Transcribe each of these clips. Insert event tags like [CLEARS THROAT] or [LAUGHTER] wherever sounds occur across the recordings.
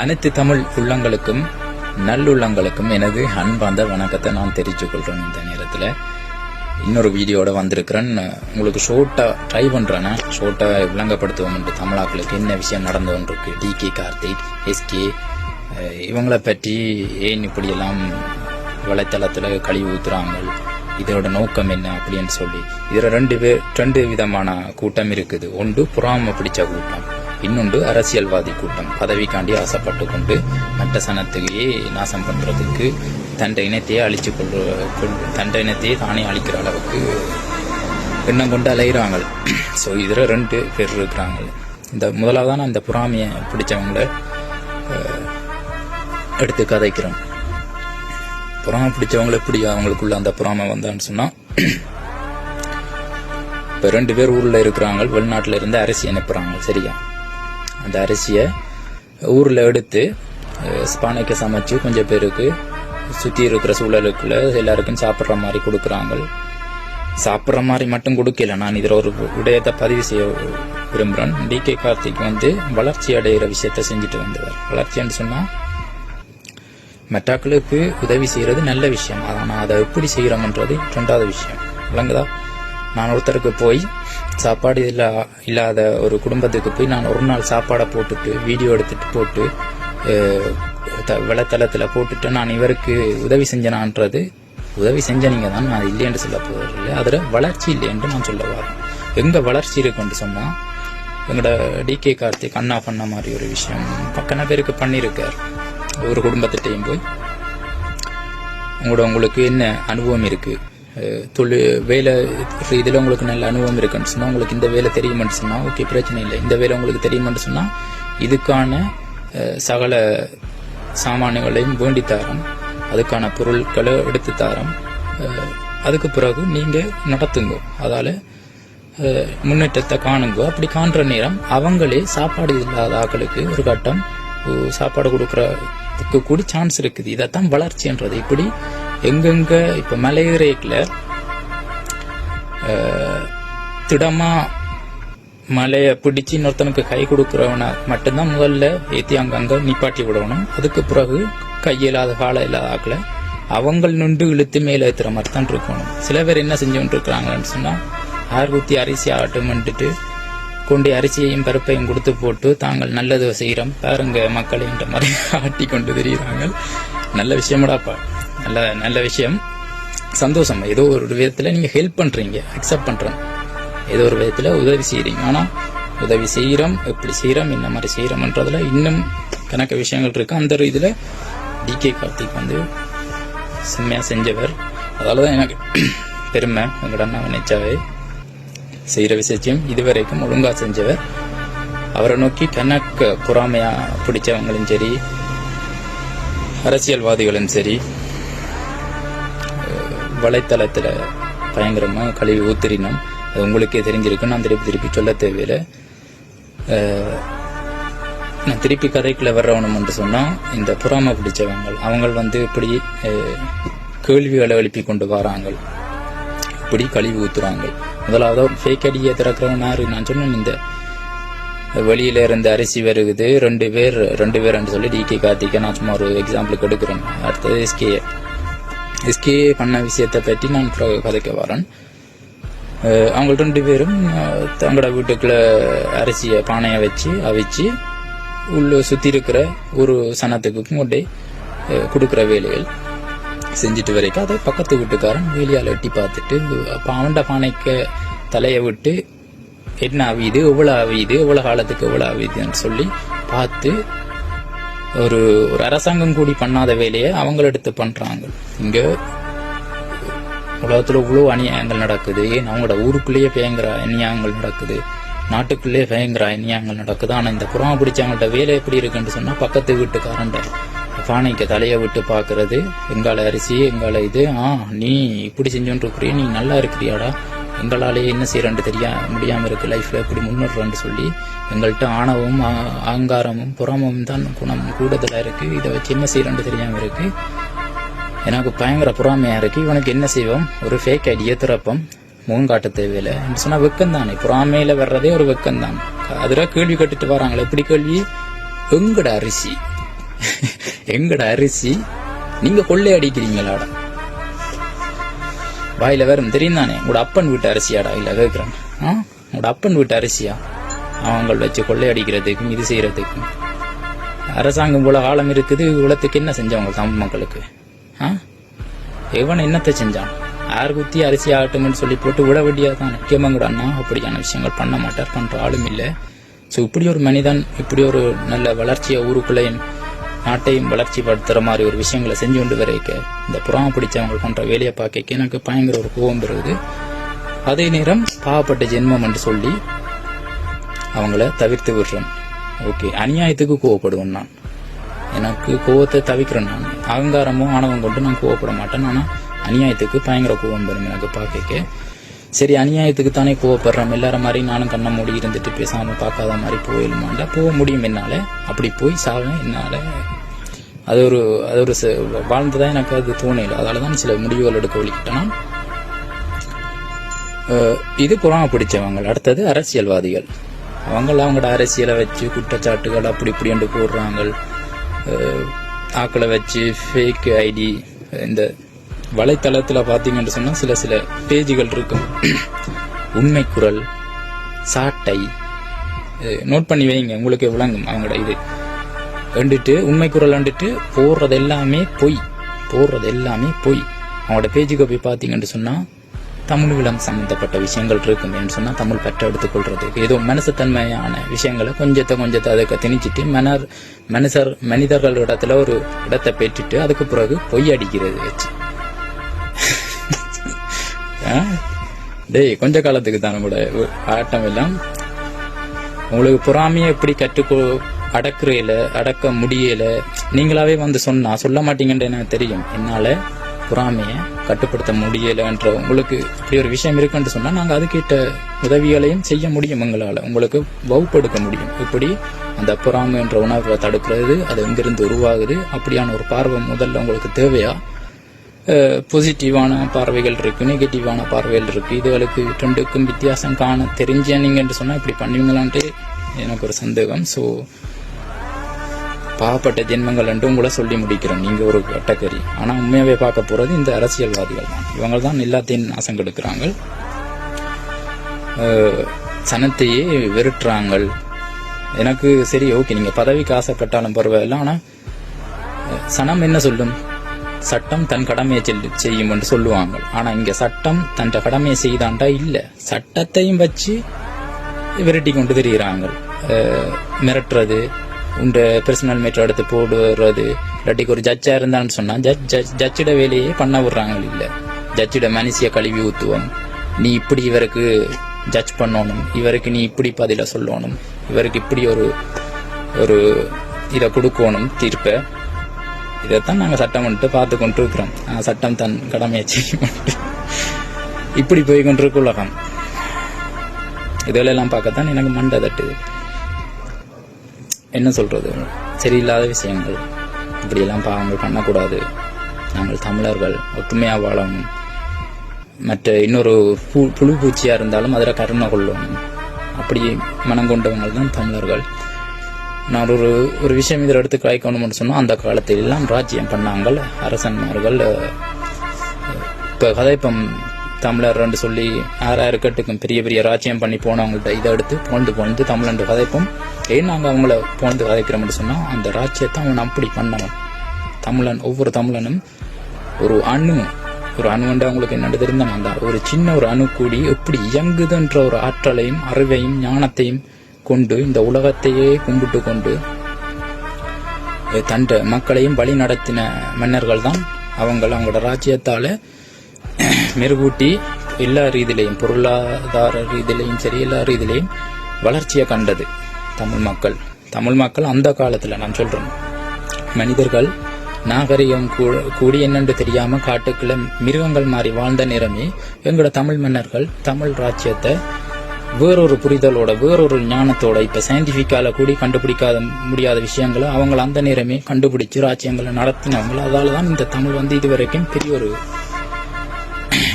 அனைத்து தமிழ் உள்ளங்களுக்கும் நல்லுள்ளங்களுக்கும் எனது அன்பார்ந்த வணக்கத்தை நான் தெரிவித்துக் கொள்றேன் இந்த நேரத்தில். இன்னொரு வீடியோட வந்திருக்கிறேன். உங்களுக்கு ஷோர்ட்டா ட்ரை பண்றேன்னா ஷோர்ட்டா விளங்கப்படுத்துவோம் என்று தமிழாக்களுக்கு என்ன விஷயம் நடந்து டி கே கார்த்திக் எஸ்கே இவங்களை பற்றி ஏன் இப்படியெல்லாம் வலைத்தளத்தில் கழிவு ஊத்துறாங்க இதோட நோக்கம் என்ன அப்படின்னு சொல்லி. இதில் ரெண்டு பேர் ரெண்டு விதமான கூட்டம் இருக்குது. ஒன்று புறாம பிடிச்ச கூட்டம். இன்னொன்று அரசியல்வாதி கூட்டம். பதவிக்காண்டி ஆசைப்பட்டு கொண்டு மற்ற சனத்தையே நாசம் பண்ணுறதுக்கு தண்டை இனத்தையே அழித்து கொள்ற கொள் இனத்தையே தானே அழிக்கிற அளவுக்கு எண்ணம் கொண்டு அலைகிறாங்க ஸோ [CLEARS THROAT] இதில் ரெண்டு பேர் இருக்கிறாங்க. இந்த முதலாவதான அந்த புறாமையை பிடிச்சவங்கள எடுத்து கதைக்கிறோம். புறாமை பிடிச்சவங்கள எப்படி அவங்களுக்குள்ள அந்த புறாமை வந்தான்னு சொன்னால் [CLEARS THROAT] இப்போ ரெண்டு பேர் ஊரில் இருக்கிறாங்க. வெளிநாட்டில் இருந்து அரசி அனுப்புகிறாங்க சரியா? அந்த அரிசியை ஊரில் எடுத்து ஸ்பானைக்கு சமைச்சு கொஞ்சம் பேருக்கு சுற்றி இருக்கிற சூழலுக்குள்ள எல்லாருக்கும் சாப்பிட்ற மாதிரி கொடுக்குறாங்க சாப்பிட்ற மாதிரி மட்டும் கொடுக்கல. நான் இதில் ஒரு விடயத்தை பதிவு செய்ய விரும்புகிறேன் டி. கே. கார்த்திக் வந்து வளர்ச்சி அடைகிற விஷயத்த செஞ்சுட்டு வந்தவர். வளர்ச்சின்னு சொன்னால் மெட்டாக்களுக்கு உதவி செய்கிறது நல்ல விஷயம். ஆனால் அதை எப்படி செய்கிறோம்ன்றது ரெண்டாவது விஷயம். விளங்குதா? நான் ஒருத்தருக்கு போய் சாப்பாடு இல்லா இல்லாத ஒரு குடும்பத்துக்கு போய் நான் ஒரு நாள் சாப்பாடை போட்டுட்டு வீடியோ எடுத்துட்டு போட்டு அஹ், த- போட்டுட்டு நான் இவருக்கு உதவி செஞ்சனான்றது உதவி செஞ்ச நீங்க தான் நான் இல்லைன்னு சொல்ல போவதில்லை. அதில் வளர்ச்சி இல்லை என்று நான் சொல்ல வரேன். எங்க வளர்ச்சி இருக்குன்னு சொன்னால் எங்களோட டிகே கார்த்திக் அண்ணா பண்ண மாதிரி ஒரு விஷயம். பக்கன பேருக்கு பண்ணியிருக்கார். ஒரு குடும்பத்திட்டையும் போய். உங்களோட உங்களுக்கு என்ன அனுபவம் இருக்குது தொழில் வேலை இதில் உங்களுக்கு நல்ல அனுபவம் இருக்குன்னு சொன்னால் உங்களுக்கு இந்த வேலை தெரியுமென்னு சொன்னால் ஓகே பிரச்சனை இல்லை இந்த வேலை உங்களுக்கு தெரியுமென்னு சொன்னால் இதுக்கான சகல சாமான்களையும் வேண்டி அதுக்கான பொருட்களை எடுத்து தரோம் அதுக்கு பிறகு நீங்கள் நடத்துங்க அதால் முன்னேற்றத்தை காணுங்க அப்படி காண்ற நேரம் அவங்களே சாப்பாடு இல்லாத ஆக்களுக்கு ஒரு கட்டம் சாப்பாடு கொடுக்குறதுக்கு கூட சான்ஸ் இருக்குது இதைத்தான் வளர்ச்சின்றது இப்படி எங்கெங்க இப்ப மலையேறைக்குல திடமா மலையை பிடிச்சு இன்னொருத்தனுக்கு கை கொடுக்கறவனை மட்டும்தான் முதல்ல ஏத்தி அங்கங்க நிப்பாட்டி விடணும். அதுக்கு பிறகு கையில்லாத காலம் இல்லாத ஆக்கல அவங்கள் நின்று இழுத்து மேல ஏத்துற மாதிரி தான் இருக்கணும். சில பேர் என்ன செஞ்சுட்டு இருக்கிறாங்கன்னு சொன்னா ஆறு குத்தி அரிசி ஆட்டம்ன்ட்டு கொண்டு அரிசியையும் பருப்பையும் கொடுத்து போட்டு தாங்கள் நல்லது செய்கிறோம் பாருங்க மக்களைன்ற மாதிரி ஆட்டி கொண்டு தெரியுறாங்க. நல்ல விஷயமாடாப்பா நல்ல நல்ல விஷயம். சந்தோஷம். ஏதோ ஒரு விதத்தில் நீங்கள் ஹெல்ப் பண்ணுறீங்க அக்செப்ட் பண்ணுறோம் ஏதோ ஒரு விதத்தில் உதவி செய்கிறீங்க ஆனால் உதவி செய்கிறோம் எப்படி செய்கிறோம் இந்த மாதிரி செய்யறோம்ன்றதுல இன்னும் கணக்க விஷயங்கள் இருக்கு. அந்த ஒரு டிகே கார்த்திக் வந்து செம்மையாக செஞ்சவர். அதால் தான் எனக்கு [CLEARS THROAT] பெருமை. எங்களோட அண்ணா நினைச்சாவே செய்கிற விஷயம் இதுவரைக்கும் ஒழுங்காக செஞ்சவர். அவரை நோக்கி கணக்கு பொறாமையாக பிடிச்சவங்களும் சரி அரசியல்வாதிகளும் சரி வலைத்தளத்தில் பயங்கரமாக கழுவி ஊத்திரினோம் அது உங்களுக்கே தெரிஞ்சிருக்கும். நான் திருப்பி திருப்பி சொல்ல தேவையில்லை. நான் திருப்பி கதைக்குள்ள வர்றவனும் என்று சொன்னால் இந்த புறாம பிடிச்சவங்க அவங்க வந்து இப்படி கேள்விகளை எழுப்பி கொண்டு வராங்க. இப்படி கழிவு ஊத்துறாங்க. முதலாவது ஃபேக் அடியை திறக்கிறவன் யாரு? நான் சொன்னேன் இந்த வெளியில இருந்து அரிசி வருகுது. ரெண்டு பேர் ரெண்டு பேர் சொல்லி டி கே கார்த்திகை நான் சும்மா ஒரு எக்ஸாம்பிளுக்கு எடுக்கிறேன். அடுத்தது எஸ்கே எஸ்கேஏ பண்ண விஷயத்தை பற்றி நான் பிறகு கதைக்க வரேன் அவங்கள்ட்ட அவங்க ரெண்டு பேரும் தங்களோட வீட்டுக்குள்ள அரிசியை பானையை வச்சு அவிச்சு உள்ள சுற்றி இருக்கிற ஒரு சனத்துக்கு கொண்டே கொடுக்குற வேலைகள் செஞ்சுட்டு வரைக்கும் அதை பக்கத்து வீட்டுக்காரன் வேலியால் எட்டி பார்த்துட்டு அப்போ அவன்ட பானைக்கு தலையை விட்டு என்ன அவியுது எவ்வளோ அவியுது எவ்வளோ காலத்துக்கு எவ்வளோ ஆவியுதுன்னு சொல்லி பார்த்து ஒரு ஒரு அரசாங்கம் கூடி பண்ணாத வேலையை அவங்கள எடுத்து பண்றாங்க. இங்க உலகத்துல இவ்வளவு அநியாயங்கள் நடக்குது. ஏன் அவங்களோட ஊருக்குள்ளேயே பயங்கர அநியாயங்கள் நடக்குது. நாட்டுக்குள்ளேயே பயங்கர அநியாயங்கள் நடக்குது. ஆனா இந்த புறமா பிடிச்சவங்கள்ட்ட வேலை எப்படி இருக்குன்னு சொன்னா பக்கத்து வீட்டுக்காரன்ட பானைக்கு தலையை விட்டு பாக்குறது எங்கால அரிசி எங்கால இது. ஆ நீ இப்படி செஞ்சோன்னு இருக்கிறிய நீ நல்லா இருக்கிறியாடா. எங்களாலே என்ன செய்கிறேன்னு தெரியா முடியாமல் இருக்கு. லைஃப்ல எப்படி முன்னேறன்னு சொல்லி எங்கள்கிட்ட ஆணவமும் ஆ- அகங்காரமும் புறமும் தான் குணம் கூடுதலாக இருக்கு. இதை வச்சு என்ன செய்கிறேன்னு தெரியாமல் இருக்கு. எனக்கு பயங்கர புறாமையாக இருக்கு. இவனுக்கு என்ன செய்வோம்? ஒரு ஃபேக் ஐடியா திறப்பம். முகம் காட்ட தேவையில்லை. சொன்னால் வெக்கம் தானே பொறாமையில வர்றதே ஒரு வெக்கம் தான் அதுல கேள்வி கட்டுட்டு வராங்களே. எப்படி கேள்வி? எங்கட அரிசி [LAUGHS] எங்கட அரிசி நீங்க கொள்ளை அடிக்கிறீங்களாடா வாயில வேறும் தெரியும் தானே? உங்களோட அப்பன் வீட்டு அரிசியாடா? இல்லை கேட்குறேன் ஆ? உங்களோட அப்பன் வீட்டு அரிசியா? அவங்கள வச்சு கொள்ளையடிக்கிறதுக்கும் இது செய்கிறதுக்கும் அரசாங்கம் போல காலம் இருக்குது உலத்துக்கு என்ன செஞ்சவங்க தமிழ் மக்களுக்கு? ஆ? எவன் என்னத்தை செஞ்சான்? யார் குத்தி அரிசி ஆகட்டும்னு சொல்லி போட்டு விட வேண்டியது தான் முக்கியமாங்கட அண்ணா அப்படியான விஷயங்கள் பண்ண மாட்டார் பண்ணுற ஆளும் இல்லை. ஸோ இப்படி ஒரு மனிதன் இப்படி ஒரு நல்ல வளர்ச்சியை ஊருக்குள்ளே நாட்டையும் வளர்ச்சி படுத்துற மாதிரி ஒரு விஷயங்களை செஞ்சு கொண்டு வரைக்க இந்த புறாம பிடிச்சவங்க பண்ற வேலையை பார்க்க எனக்கு பயங்கர ஒரு கோபம் பெறுது அதே நேரம் பாவப்பட்ட ஜென்மம் என்று சொல்லி அவங்கள தவிர்த்து விடுறேன். ஓகே அநியாயத்துக்கு கோவப்படுவேன் நான். எனக்கு கோவத்தை தவிக்கிறேன் நான். அகங்காரமோ ஆணவம் கொண்டு நான் கோவப்பட மாட்டேன். ஆனால் அநியாயத்துக்கு பயங்கர கோவம் பெறும் எனக்கு பார்க்க சரி அநியாயத்துக்கு தானே கோவப்படுறோம். எல்லாரும் மாதிரி நானும் கண்ணை மூடி இருந்துட்டு பேசாமல் பார்க்காத மாதிரி போயிடுமாண்டா? போக முடியும் என்னால். அப்படி போய் சாவேன் என்னால். அது ஒரு அது ஒரு ச- எனக்கு அது தோணையில் அதால தான் சில முடிவுகள் எடுக்க வழிகிட்டேன்னா இது புறாம பிடிச்சவங்க. அடுத்தது அரசியல்வாதிகள். அவங்க அவங்களோட அரசியலை வச்சு குற்றச்சாட்டுகள் அப்படி இப்படி என்று போடுறாங்க. ஆக்களை வச்சு ஃபேக் ஐடி இந்த வலைத்தளத்தில் பார்த்தீங்கன்னு சொன்னால் சில சில பேஜுகள் இருக்கும் உண்மை குரல் சாட்டை நோட் பண்ணி வைங்க உங்களுக்கு விளங்கும் அவங்களோட இது. வந்துட்டு உண்மை குரல் வந்துட்டு போடுறது எல்லாமே பொய். போடுறது எல்லாமே பொய். அவங்களோட பேஜுக்கு போய் பார்த்தீங்கன்னு சொன்னா தமிழ்களம் சம்மந்தப்பட்ட விஷயங்கள் இருக்கும் என்று தமிழ் பற்ற எடுத்துக்கொள்றதுக்கு ஏதோ மனசுத்தன்மையான விஷயங்களை கொஞ்சத்தை கொஞ்சத்தை அதுக்கு திணிச்சிட்டு மனர் மனுஷர் மனிதர்கள் இடத்துல ஒரு இடத்தை பெற்றுட்டு அதுக்கு பிறகு பொய் அடிக்கிறது வச்சு. டேய் கொஞ்ச காலத்துக்கு தான் கூட ஆட்டம் எல்லாம். உங்களுக்கு பொறாமையை எப்படி கற்றுக்கோ அடக்குறையில அடக்க முடியல? நீங்களாவே வந்து சொன்னா சொல்ல மாட்டீங்கன்ற எனக்கு தெரியும். என்னால பொறாமையை கட்டுப்படுத்த முடியலன்ற உங்களுக்கு இப்படி ஒரு விஷயம் இருக்குன்னு சொன்னா நாங்க அதுக்கிட்ட உதவிகளையும் செய்ய முடியும் எங்களால. உங்களுக்கு வகுப்படுத்த முடியும். இப்படி அந்த பொறாமைன்ற உணர்வை தடுக்கிறது அது எங்கிருந்து உருவாகுது அப்படியான ஒரு பார்வை முதல்ல உங்களுக்கு தேவையா? பாசிட்டிவான பார்வைகள் இருக்கு நெகட்டிவான பார்வைகள் இருக்கு. இதுகளுக்கு ரெண்டுக்கும் வித்தியாசம் காண தெரிஞ்ச நீங்கள் சொன்னால் சொன்னா இப்படி பண்ணுவீங்களான்ட்டு எனக்கு ஒரு சந்தேகம். ஸோ பாவப்பட்ட ஜென்மங்கள் ரெண்டும் கூட சொல்லி முடிக்கிறோம். நீங்க ஒரு கட்டக்கறி ஆனா உண்மையாவே பார்க்க போறது இந்த அரசியல்வாதிகள் தான். இவங்க தான் எல்லாத்தையும் நாசம் கெடுக்கிறாங்க சனத்தையே வெறுட்டுறாங்க எனக்கு சரி ஓகே நீங்க பதவிக்கு ஆசைப்பட்டாலும் பரவாயில்ல. ஆனா சனம் என்ன சொல்லும்? சட்டம் தன் கடமையை செல்லு- செய்யும் என்று சொல்லுவாங்க ஆனா இங்க சட்டம் தன் கடமையை செய்தாண்டா இல்ல. சட்டத்தையும் வச்சு விரட்டி கொண்டு திரிகிறாங்க மிரட்டுறது உண்ட பர்சனல் மேட்டர் எடுத்து போடுறது இல்லாட்டிக்கு ஒரு ஜட்ஜா இருந்தான்னு சொன்னா ஜட்ஜ் ஜட்ஜ் ஜட்ஜிட வேலையே பண்ண விடுறாங்க இல்ல. ஜட்ஜிட மனுஷிய கழுவி ஊத்துவோம். நீ இப்படி இவருக்கு ஜட்ஜ் பண்ணணும். இவருக்கு நீ இப்படி பதில சொல்லணும். இவருக்கு இப்படி ஒரு ஒரு இதை கொடுக்கணும் தீர்ப்பை. இதைத்தான் நாங்கள் சட்டம் வந்துட்டு பார்த்து கொண்டு இருக்கிறோம் சட்டம் தன் கடமையை செய்யும் இப்படி போய் கொண்டிருக்க உலகம். இதெல்லாம் பார்க்கத்தான் எனக்கு மண்டை தட்டுது. என்ன சொல்றது? சரியில்லாத விஷயங்கள். இப்படியெல்லாம் பாவங்கள் பண்ணக்கூடாது. நாங்கள் தமிழர்கள் ஒற்றுமையாக வாழணும் மற்ற இன்னொரு பு- புழு பூச்சியாக இருந்தாலும் அதில் கருணை கொள்ளணும் அப்படி மனம் கொண்டவங்கள் தான் தமிழர்கள். நான் ஒரு ஒரு விஷயம் இதில் எடுத்து காய்க்கணும்னு சொன்னால் அந்த காலத்தில் எல்லாம் ராஜ்யம் பண்ணாங்கள் அரசன்மார்கள் இப்போ கதைப்பம் தமிழர் என்று சொல்லி ஆறாயிரம் பெரிய பெரிய ராஜ்யம் பண்ணி போனவங்கள்ட்ட இதை எடுத்து போந்து போந்து தமிழன் கதைப்போம். ஏன் நாங்கள் அவங்கள போந்து கதைக்கிறோம்னு சொன்னால் அந்த ராஜ்யத்தை அவன் அப்படி பண்ணவன். தமிழன் ஒவ்வொரு தமிழனும் ஒரு அணு ஒரு அணுவண்டா அவங்களுக்கு என்னன்னு தெரிந்தால் அந்த ஒரு சின்ன ஒரு அணு கூடி எப்படி இயங்குதுன்ற ஒரு ஆற்றலையும் அறிவையும் ஞானத்தையும் கொண்டு இந்த உலகத்தையே கும்பிட்டு கொண்டு அஹ், மக்களையும் வழி நடத்தின மன்னர்கள் தான் அவங்க அவங்களோட ராஜ்யத்தால மெருகூட்டி எல்லா ரீதியிலையும் பொருளாதார ரீதியிலையும் சரி எல்லா ரீதியிலையும் வளர்ச்சியை கண்டது தமிழ் மக்கள். தமிழ் மக்கள் அந்த காலத்தில் நான் சொல்றேன். மனிதர்கள் நாகரிகம் கூ- கூடி என்னென்று தெரியாம காட்டுக்குள்ள மிருகங்கள் மாறி வாழ்ந்த நேரமே எங்களோட தமிழ் மன்னர்கள் தமிழ் ராஜ்யத்தை வேறொரு புரிதலோட வேறொரு ஞானத்தோட இப்ப சயின்டிபிக்கால கூடி கண்டுபிடிக்காத முடியாத விஷயங்களை அவங்க அந்த நேரமே கண்டுபிடிச்சு ராஜ்யங்களை நடத்தினவங்க. அதால்தான் இந்த தமிழ் வந்து இதுவரைக்கும் பெரிய ஒரு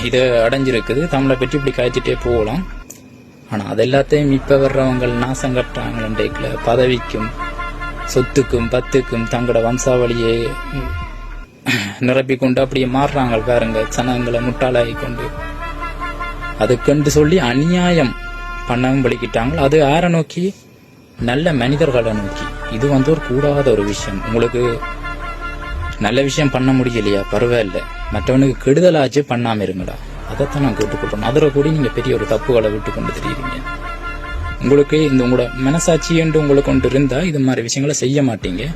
இதை அடைஞ்சிருக்குது. தமிழை பற்றி இப்படி காய்ச்சிட்டே போகலாம். ஆனா அது எல்லாத்தையும் இப்ப வர்றவங்க நாசம் கட்டுறாங்களேக்கல பதவிக்கும் சொத்துக்கும் பத்துக்கும் தங்களோட வம்சாவளியை நிரப்பி கொண்டு அப்படியே மாறுறாங்க பாருங்க. சனங்களை முட்டாளாகி கொண்டு அதுக்கென்று சொல்லி அநியாயம். பண்ணவும் பழிக்கிட்டாங்களோ அது யாரை நோக்கி நல்ல மனிதர்களை நோக்கி. இது வந்து ஒரு கூடாத ஒரு விஷயம். உங்களுக்கு நல்ல விஷயம் பண்ண முடியலையா? பரவாயில்ல. மற்றவனுக்கு கெடுதலாச்சு பண்ணாம இருங்கடா. அதைத்தான் நான் கேட்டுக்கொள்றேன். அதில் கூட நீங்க பெரிய ஒரு தப்புகளை விட்டு கொண்டு தெரியுறீங்க. உங்களுக்கு இந்த உங்களோட மனசாட்சி என்று உங்களுக்கு கொண்டு இருந்தா இது மாதிரி விஷயங்களை செய்ய மாட்டீங்க.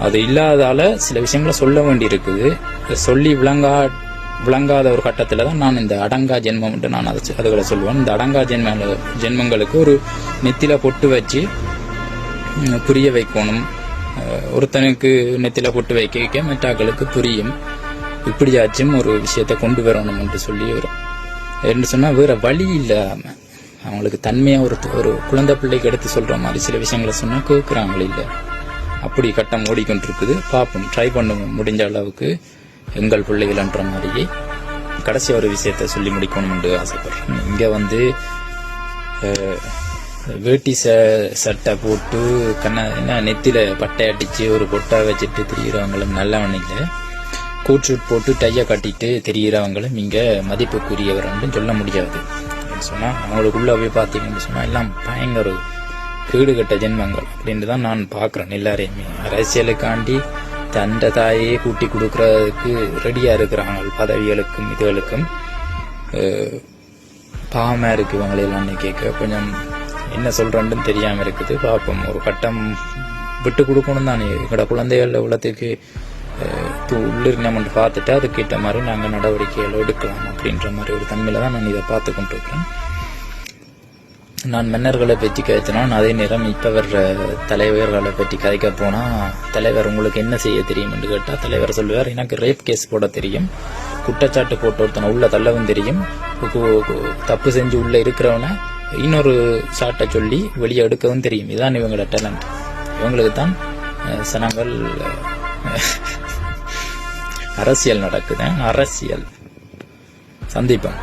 அது இல்லாதால சில விஷயங்களை சொல்ல வேண்டி இருக்குது சொல்லி விளங்கா விளங்காத ஒரு கட்டத்தில் தான் நான் இந்த அடங்கா ஜென்மம் நான் அதை அதுகளை சொல்லுவேன். இந்த அடங்கா ஜென்ம ஜென்மங்களுக்கு ஒரு நெத்தில பொட்டு வச்சு புரிய வைக்கணும். ஒருத்தனுக்கு நெத்தில பொட்டு வைக்க வைக்க மற்றாக்களுக்கு புரியும். இப்படியாச்சும் ஒரு விஷயத்தை கொண்டு வரணும் என்று சொல்லி ஒரு என்று சொன்னால் வேற வழி இல்லாமல் அவங்களுக்கு தன்மையாக ஒரு ஒரு குழந்தை பிள்ளைக்கு எடுத்து சொல்கிற மாதிரி சில விஷயங்களை சொன்னால் கேட்குறாங்களே இல்லை. அப்படி கட்டம் ஓடிக்கொண்டிருக்குது. பார்ப்போம் ட்ரை பண்ணுவோம். முடிஞ்ச அளவுக்கு எங்கள் பிள்ளைகள்ன்ற மாதிரியே கடைசி ஒரு விஷயத்தை சொல்லி முடிக்கணும் என்று ஆசைப்படுறேன். இங்கே வந்து வேட்டி ச சட்டை போட்டு கண்ண என்ன நெத்தியில் பட்டை அடித்து ஒரு பொட்டை வச்சுட்டு திரியிறவங்களும் நல்லவன் இல்லை. கூட்சூட் ஷூட் போட்டு டையை கட்டிட்டு திரியிறவங்களும் இங்கே மதிப்புக்குரியவர் சொல்ல முடியாது. சொன்னால் அவங்களுக்குள்ளே போய் பார்த்தீங்கன்னு சொன்னால் எல்லாம் பயங்கர கேடுகட்ட ஜென்மங்கள் அப்படின்னு தான் நான் பார்க்குறேன் எல்லாரையுமே. அரசியலுக்காண்டி தண்ட தாயே கூட்டி கொடுக்கறதுக்கு ரெடியாக இருக்கிறாங்க பதவிகளுக்கும் இதுகளுக்கும். பாவமாக இருக்குது இருக்கு இவங்களையெல்லாம் கேட்க. கொஞ்சம் என்ன சொல்கிறேன்னு தெரியாமல் இருக்குது. பார்ப்போம் ஒரு கட்டம் விட்டு கொடுக்கணும் தானே எங்களோட குழந்தைகள் உள்ளத்துக்கு உள்ளிருந்தோம்னு பார்த்துட்டு அதுக்கேற்ற மாதிரி நாங்கள் நடவடிக்கைகள் எடுக்கலாம் அப்படின்ற மாதிரி ஒரு தன்மையில தான் நான் இதை பார்த்து கொண்டிருக்கிறேன். நான் மன்னர்களை பற்றி கதைத்தினான் அதே நேரம் இப்ப வர்ற தலைவர்களை பற்றி கதைக்க போனால் தலைவர் உங்களுக்கு என்ன செய்ய தெரியும் என்று கேட்டால் தலைவர் சொல்லுவார் எனக்கு ரேப் கேஸ் போட தெரியும். குற்றச்சாட்டு போட்டு ஒருத்தனை உள்ள தள்ளவும் தெரியும். தப்பு செஞ்சு உள்ளே இருக்கிறவனை இன்னொரு சாட்டை சொல்லி வெளியே எடுக்கவும் தெரியும். இதான் இவங்களோட டேலண்ட் இவங்களுக்கு தான் சனங்கள் அரசியல் நடக்குது. அரசியல். சந்திப்போம்.